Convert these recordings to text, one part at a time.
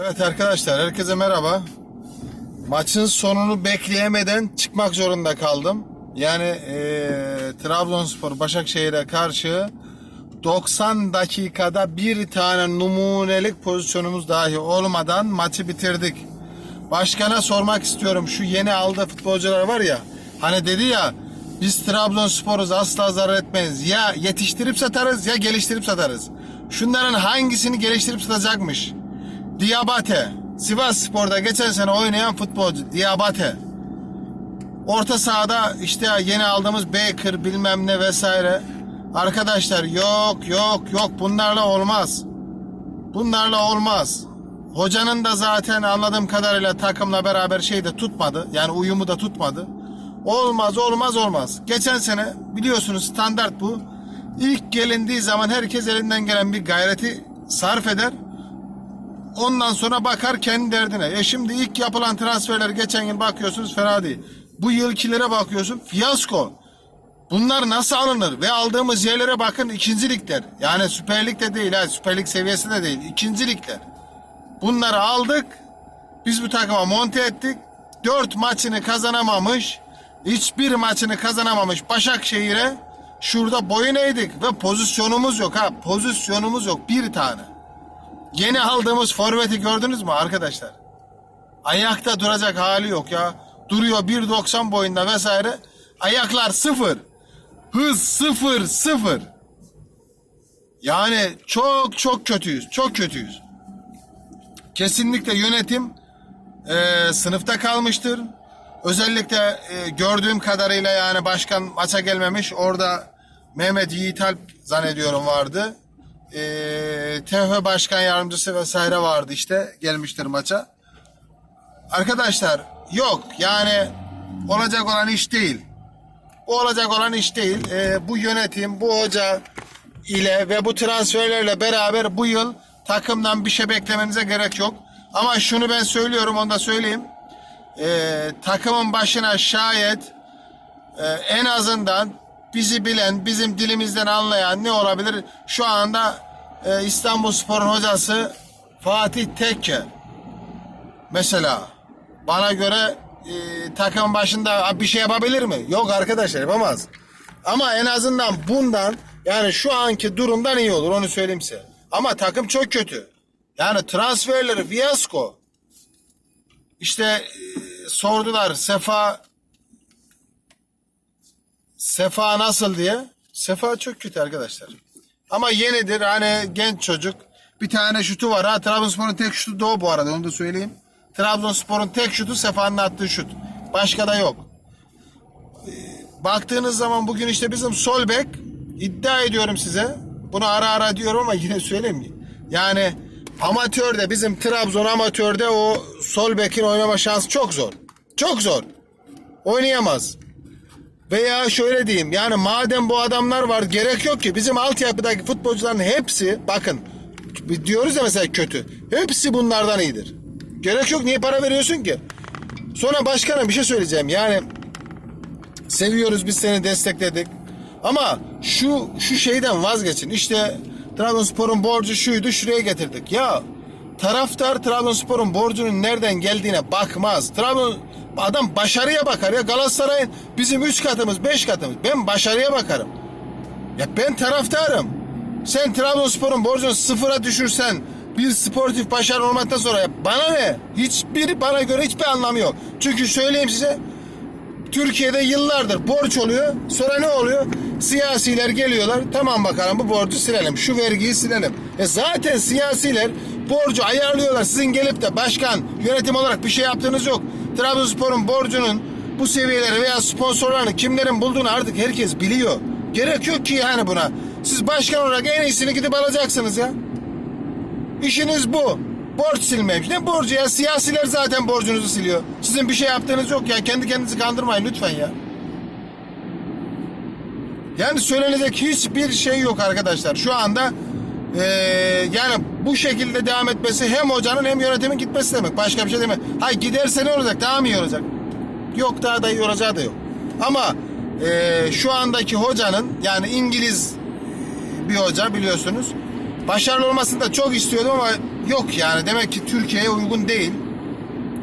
Evet arkadaşlar herkese merhaba. Maçın sonunu bekleyemeden çıkmak zorunda kaldım. Yani eee Trabzonspor Başakşehir'e karşı 90 dakikada bir tane numunelik pozisyonumuz dahi olmadan maçı bitirdik. Başkana sormak istiyorum şu yeni aldığı futbolcular var ya hani dedi ya biz Trabzonspor'uz asla zarar etmeyiz. Ya yetiştirip satarız ya geliştirip satarız. Şunların hangisini geliştirip satacakmış? Diabate. Sivas Spor'da geçen sene oynayan futbolcu Diabate. Orta sahada işte yeni aldığımız Baker bilmem ne vesaire. Arkadaşlar yok yok yok bunlarla olmaz. Bunlarla olmaz. Hocanın da zaten anladığım kadarıyla takımla beraber şey de tutmadı. Yani uyumu da tutmadı. Olmaz olmaz olmaz. Geçen sene biliyorsunuz standart bu. İlk gelindiği zaman herkes elinden gelen bir gayreti sarf eder. Ondan sonra bakar kendi derdine. E şimdi ilk yapılan transferler geçen yıl bakıyorsunuz fena değil. Bu yılkilere bakıyorsun fiyasko. Bunlar nasıl alınır? Ve aldığımız yerlere bakın ikinci ligler. Yani Süper Lig'de değil ha. Süper Lig seviyesi de değil. ikinci ligler. Bunları aldık. Biz bu takıma monte ettik. Dört maçını kazanamamış. Hiçbir maçını kazanamamış Başakşehir'e şurada boyun eğdik. Ve pozisyonumuz yok ha. Pozisyonumuz yok. Bir tane. Yeni aldığımız forveti gördünüz mü arkadaşlar? Ayakta duracak hali yok ya. Duruyor 1.90 boyunda vesaire. Ayaklar sıfır. Hız sıfır sıfır. Yani çok çok kötüyüz. Çok kötüyüz. Kesinlikle yönetim e, sınıfta kalmıştır. Özellikle e, gördüğüm kadarıyla yani başkan maça gelmemiş. Orada Mehmet Yiğitalp zannediyorum vardı. E, TFF başkan yardımcısı vesaire vardı işte gelmiştir maça. Arkadaşlar yok yani olacak olan iş değil. Bu olacak olan iş değil. E, bu yönetim, bu hoca ile ve bu transferlerle beraber bu yıl takımdan bir şey beklemenize gerek yok. Ama şunu ben söylüyorum, onu da söyleyeyim. E, takımın başına şayet e, en azından bizi bilen, bizim dilimizden anlayan ne olabilir? Şu anda e, İstanbul Spor'un hocası Fatih Tekke. Mesela bana göre e, takım başında bir şey yapabilir mi? Yok arkadaşlar yapamaz. Ama en azından bundan yani şu anki durumdan iyi olur onu söyleyeyim size. Ama takım çok kötü. Yani transferleri fiyasko. İşte e, sordular Sefa Sefa nasıl diye. Sefa çok kötü arkadaşlar. Ama yenidir hani genç çocuk. Bir tane şutu var ha. Trabzonspor'un tek şutu da o bu arada onu da söyleyeyim. Trabzonspor'un tek şutu Sefa'nın attığı şut. Başka da yok. Ee, Baktığınız zaman bugün işte bizim sol bek iddia ediyorum size. Bunu ara ara diyorum ama yine söyleyeyim. Yani amatörde bizim Trabzon amatörde o sol bekin oynama şansı çok zor. Çok zor. Oynayamaz. Veya şöyle diyeyim yani madem bu adamlar var gerek yok ki bizim altyapıdaki futbolcuların hepsi bakın diyoruz ya mesela kötü. Hepsi bunlardan iyidir. Gerek yok niye para veriyorsun ki? Sonra başkanım bir şey söyleyeceğim yani seviyoruz biz seni destekledik. Ama şu şu şeyden vazgeçin. İşte Trabzonspor'un borcu şuydu şuraya getirdik. Ya taraftar Trabzonspor'un borcunun nereden geldiğine bakmaz. Trabzon adam başarıya bakar ya Galatasaray'ın bizim 3 katımız 5 katımız. Ben başarıya bakarım. Ya ben taraftarım. Sen Trabzonspor'un borcunu sıfıra düşürsen bir sportif başarı olmaktan sonra ya bana ne? Hiçbir bana göre hiçbir anlamı yok. Çünkü söyleyeyim size Türkiye'de yıllardır borç oluyor. Sonra ne oluyor? Siyasiler geliyorlar. Tamam bakalım bu borcu silelim. Şu vergiyi silelim. E zaten siyasiler borcu ayarlıyorlar. Sizin gelip de başkan, yönetim olarak bir şey yaptığınız yok. Trabzonspor'un borcunun bu seviyeleri veya sponsorlarını kimlerin bulduğunu artık herkes biliyor. Gerek yok ki yani buna. Siz başkan olarak en iyisini gidip alacaksınız ya. İşiniz bu. Borç silmemiş. Ne borcu ya? Siyasiler zaten borcunuzu siliyor. Sizin bir şey yaptığınız yok ya. Kendi kendinizi kandırmayın lütfen ya. Yani söylenecek hiçbir şey yok arkadaşlar. Şu anda eee, yani bu şekilde devam etmesi hem hocanın hem yönetimin gitmesi demek. Başka bir şey demek. Ha giderse ne olacak? Daha mı iyi olacak? Yok daha da iyi olacağı da yok. Ama eee, şu andaki hocanın yani İngiliz bir hoca biliyorsunuz. Başarılı olmasını da çok istiyordum ama yok yani. Demek ki Türkiye'ye uygun değil.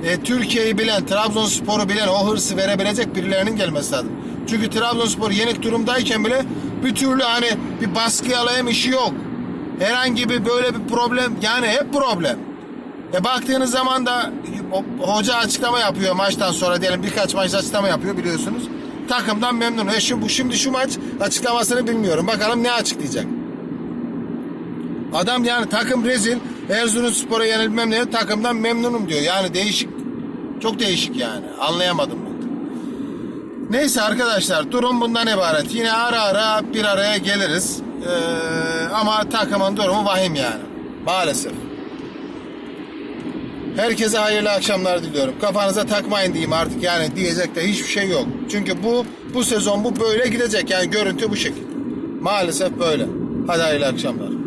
E, Türkiye'yi bilen, Trabzonspor'u bilen o hırsı verebilecek birilerinin gelmesi lazım. Çünkü Trabzonspor yenik durumdayken bile bir türlü hani bir baskı alayım işi yok. Herhangi bir böyle bir problem yani hep problem. E baktığınız zaman da hoca açıklama yapıyor maçtan sonra diyelim birkaç maç açıklama yapıyor biliyorsunuz. Takımdan memnun. E bu, şimdi şu maç açıklamasını bilmiyorum. Bakalım ne açıklayacak. Adam yani takım rezil. Erzurumspor'a yenilmem ne takımdan memnunum diyor. Yani değişik. Çok değişik yani. Anlayamadım ben. Neyse arkadaşlar durum bundan ibaret. Yine ara ara bir araya geliriz. Ee, ama takımın durumu vahim yani. Maalesef. Herkese hayırlı akşamlar diliyorum. Kafanıza takmayın diyeyim artık yani diyecek de hiçbir şey yok. Çünkü bu bu sezon bu böyle gidecek yani görüntü bu şekilde. Maalesef böyle. Hadi hayırlı akşamlar.